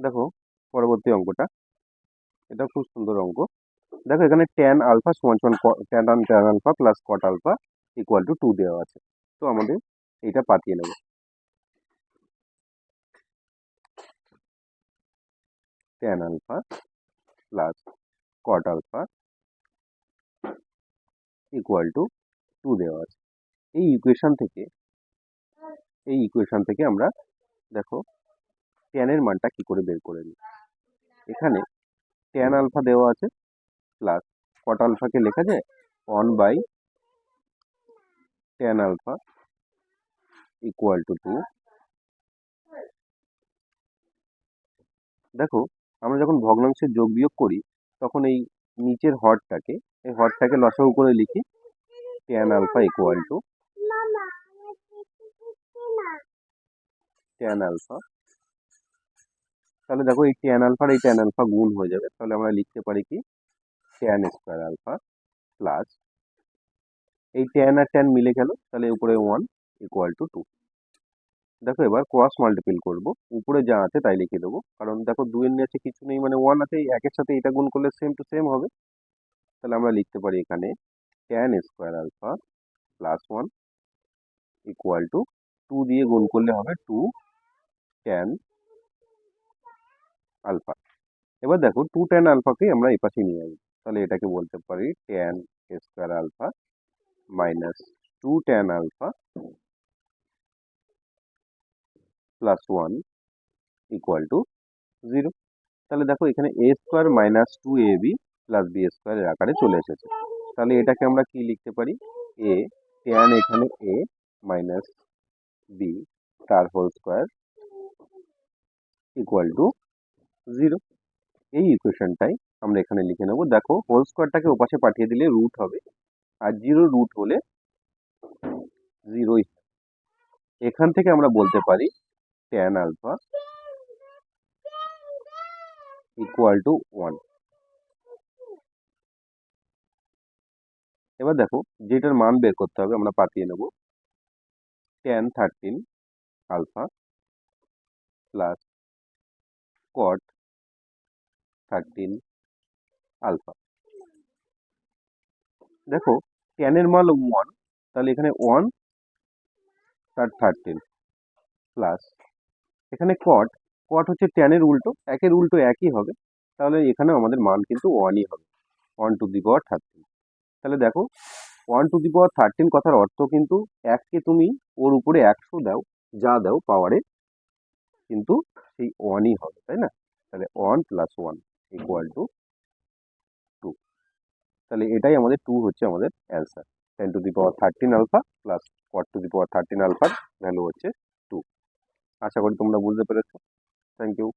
দেখো পরবর্তী অঙ্কটা। এটা খুব সুন্দর অঙ্ক। দেখো এখানে ট্যান আলফা সমান সমান tan tan alpha plus cot alpha equal to two দেওয়া আছে। তো আমাদের এইটা পাঠিয়ে নেব। Tan alpha plus cot alpha equal to two দেওয়া আছে। এই ইকুয়েশন থেকে, এই ইকুয়েশন থেকে আমরা দেখো ট্যানের মানটা কি করে বের করে নিই? এখানে ট্যান আলফা দেওয়া আছে প্লাস কট আলফাকে লেখা যায় one by tan alpha equal to two দেখো আমরা যখন ভগ্নাংশের যোগ বিয়োগ করি তখন এই নিচের হরটাকে এই হরটাকে লসাগু করে লিখি tan alpha equal to tan alpha তাহলে দেখো এই ট্যান আলফার এই ট্যান আলফা গুণ হয়ে যাবে। তাহলে আমরা লিখতে পারি কি? ট্যান স্কোয়ার আলফা প্লাস এই ট্যান আর ট্যান মিলে গেল, তাহলে উপরে ওয়ান ইকুয়াল টু টু দেখো এবার ক্রস মাল্টিপিল করব। উপরে যা আছে তাই লিখে দেবো। কারণ দেখো দুয়ের নিচে কিছু নেই মানে ওয়ান আছে, একের সাথে এটা গুণ করলে সেম টু সেম হবে। তাহলে আমরা লিখতে পারি এখানে tan square alpha plus one equal to two দিয়ে গুণ করলে হবে টু ট্যান আলফা। এবার দেখো টু ট্যান আলফাকে আমরা এই পাশে নিয়ে আসব। তাহলে এটাকে বলতে পারি tan square alpha minus two tan alpha plus one equal to zero তাহলে দেখো এখানে a square minus two a b plus b স্কোয়ারের আকারে চলে এসেছে। তাহলে এটাকে আমরা কি লিখতে পারি? এ ট্যান এখানে এ মাইনাস বি তার whole square equal to zero. এই ইকুয়েশনটাই আমরা এখানে লিখে নেব। দেখো হোল স্কোয়ারটাকে ওপাশে পাঠিয়ে দিলে রুট হবে। আর জিরো রুট হলে জিরোই এখান থেকে আমরা বলতে পারি tan alpha equal to one এবার দেখো, যেটার মান বের করতে হবে আমরা পাঠিয়ে নেব। Tan thirteen alpha plus cot thirteen alpha. দেখো ট্যানের মান ওয়ান তাহলে এখানে ওয়ান তার থার্টিন প্লাস এখানে কট কট হচ্ছে ট্যানের উল্টো, একের উল্টো একই হবে, তাহলে এখানেও আমাদের মান কিন্তু ওয়ানই হবে one to the power thirteen তাহলে দেখো one to the power thirteen কথার অর্থ কিন্তু এককে তুমি ওর উপরে একশো দাও, যা দাও পাওয়ারে কিন্তু সেই ওয়ানই হবে, তাই না? তাহলে one plus one equal to two তাহলে এটাই আমাদের টু হচ্ছে আমাদের answer ten to the power thirteen alpha plus cot to the power thirteen আলফার ভ্যালু হচ্ছে টু আশা করি তোমরা বুঝতে পেরেছ। Thank you